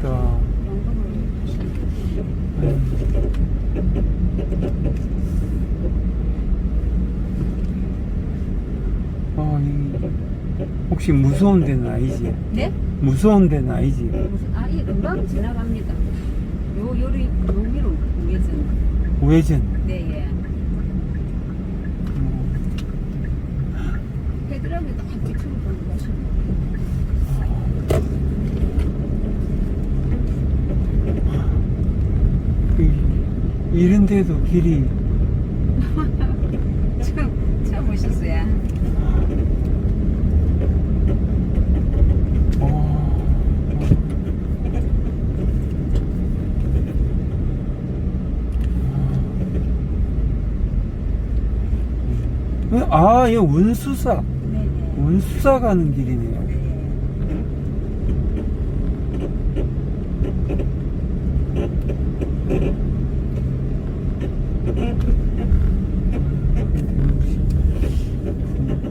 맛있겠다. 아, 이- 혹시 무서운 데는 아니지? 네? 무서운 데는 아니지? 아예 금방 지나갑니다. 요 요리 여기로 우회전. 우회전. 네 예. 음. 헤드라면 딱 뒤쪽으로 보면 이- 이런 데도 길이 처음 처음 오셨어요? 어, 어. 아, 이거 운수사. 네네. 운수사 가는 길이네요.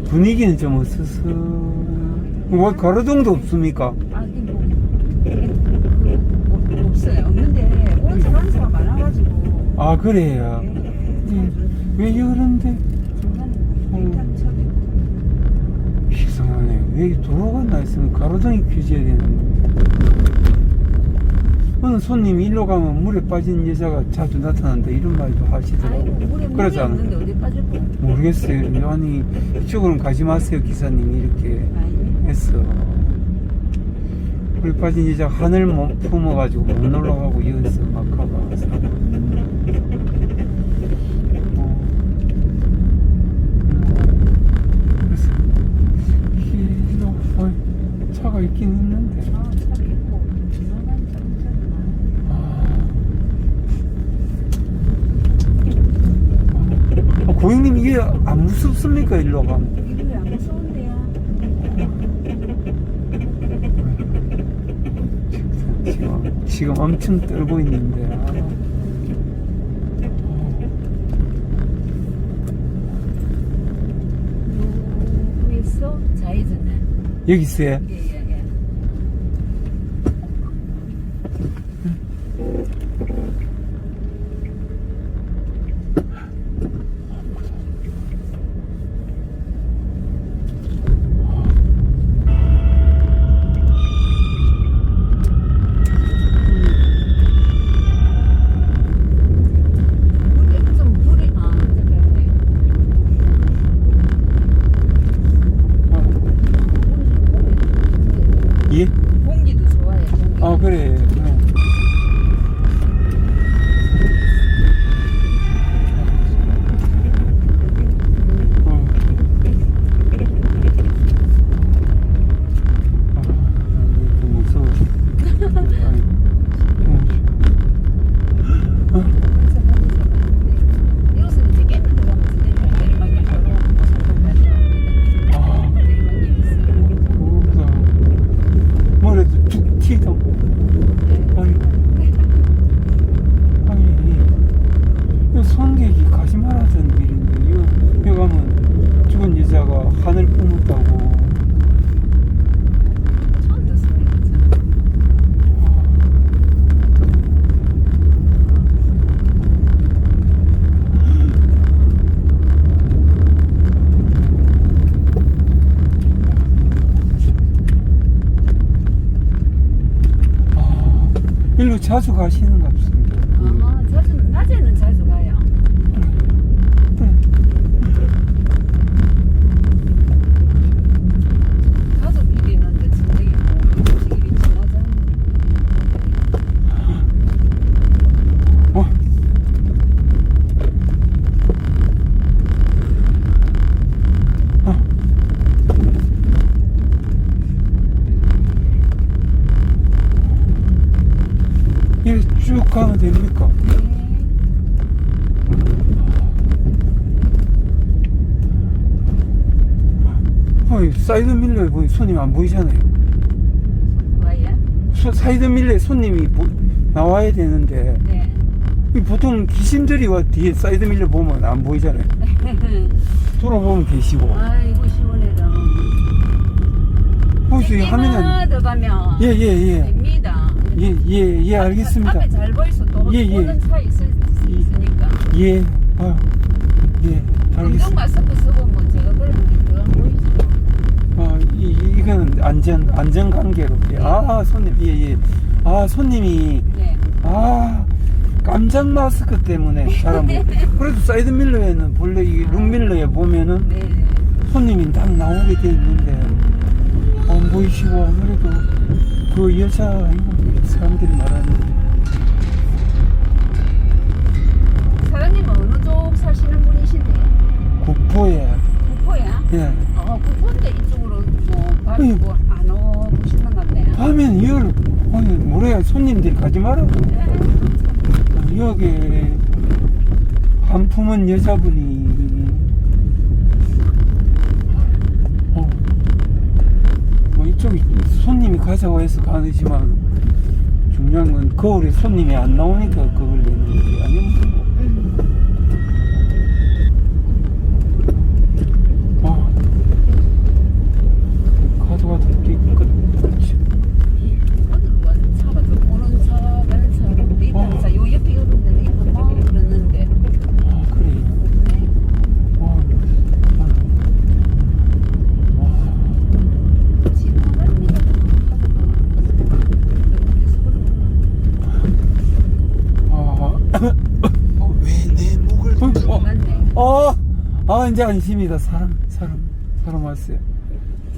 분위기는 좀 어스스. 뭐 가로등도 없습니까? 아니 뭐 그, 뭐, 없어요. 없는데 오는 사람 사람 많아가지고. 아 그래요. 네. 음, 왜 이런데 중간에 뭐 이상하네. 왜 도로가 나 있으면 가로등이 켜져야 되는데. 어느 손님이 일로 가면 물에 빠진 여자가 자주 나타난다 이런 말도 아이고 하시더라고. 물에 물이 어디 빠질 거? 모르겠어요. 아니 이쪽으로는 가지 마세요 기사님이 이렇게 아니. 했어. 물에 빠진 여자 하늘 못 품어가지고 못 올라가고 여기서 막 가봐서. 어. 음. 그래서 길도 어, 차가 있긴 있는데. 아, 차 있고 지나가는 사람들이 많아. 아, 고객님 이게 안 무섭습니까 일로 무서운데요? 지금, 지금 엄청 떨고 있는데. 아. 여기 있어요. 예 예예. 물이 좀 물이 아 잠깐만요. 예? 공기도 좋 아 그래. 그래. 어. 아, 좀 무서워. 아이, 어. 이것은 이제 깻잎 들어가면서 내리막길 바로 산동까지 나옵니다. 아, 내리막길 있어요. 그거보다 머리도 툭 튀다. 아니, 아니, 이 성객이 가지 말았던 길인데, 이거, 여기 가면 죽은 여자가 하늘 뿜었다고. 처음 듣습니다. 아, 일로 자주 가시는 것 같습니다. 아, 자주 낮에는 자주 가요. 가족끼리 있는데 저녁에 뭐 음식이 지나자. 어? 어. 이렇게 쭉 가면 됩니까? 네. 어이, 사이드 밀러에 보니 손님 안 보이잖아요. 소- 사이드 밀러에 손님이 보- 나와야 되는데 네. 이 보통 귀신들이 와 뒤에 사이드 밀러 보면 안 보이잖아요. 돌아보면 계시고. 아이고 시원해라. 이 화면에 안- 더 가면 예 예 예 됩니다. 예 예 예 알겠습니다. 앞에 잘 보이소. 또 예, 예. 오는 차 있을 수 있으니까. 예 아, 예 알겠습니다. 마스크 쓰고 뭐 제가 그러면 더안 보이죠. 아 이, 이거는 안전 안전 관계로 아 손님 예 예 아 손님이 네. 아 깜짝 마스크 때문에 사람 그래도 사이드 밀러에는 본래 이 룩밀러에 보면은 네. 손님이 딱 나오게 돼 있는데 안 보이시고 아무래도 그 여자 사람들이 말하는 사장님은 어느 쪽 사시는 분이신데요? 국보에 구포야? 예 어, 구포인데 이쪽으로 뭐 아니. 바로 안 오시는 건데요. 하면 이걸 아니 뭐래 손님들이 가지 말라고 네. 여기 한 품은 여자분이 어, 뭐 이쪽이 손님이 가자고 해서 가지만 중요한 건 거울에 손님이 안 나오니까 그걸 내는 아니면 뭐 아, 카드가 듣기 끝 오늘 와 차가 좀 오는 차 가는 차 있다는 어. 차. 요 옆에 이런 데는 있고 뭐 그러는데. 아 그래 네. 와, 와. 지나갑니다. 아, 왜 내 목을 어, 어, 맞네. 어, 아 이제 안심이다. 사람, 사람, 사람 왔어요.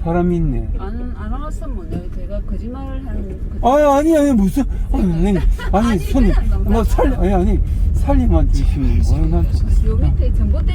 사람 있네. 안, 안 왔으면 뭐 내가 제가 거짓말을 하는 그 아, 아니, 아니, 무슨, 아니, 아니, 아니, 아니, 손님, 그냥. 뭐 살리, 아니, 아니, 살림만 주시면 뭐야, 난. 요 밑에 전봇대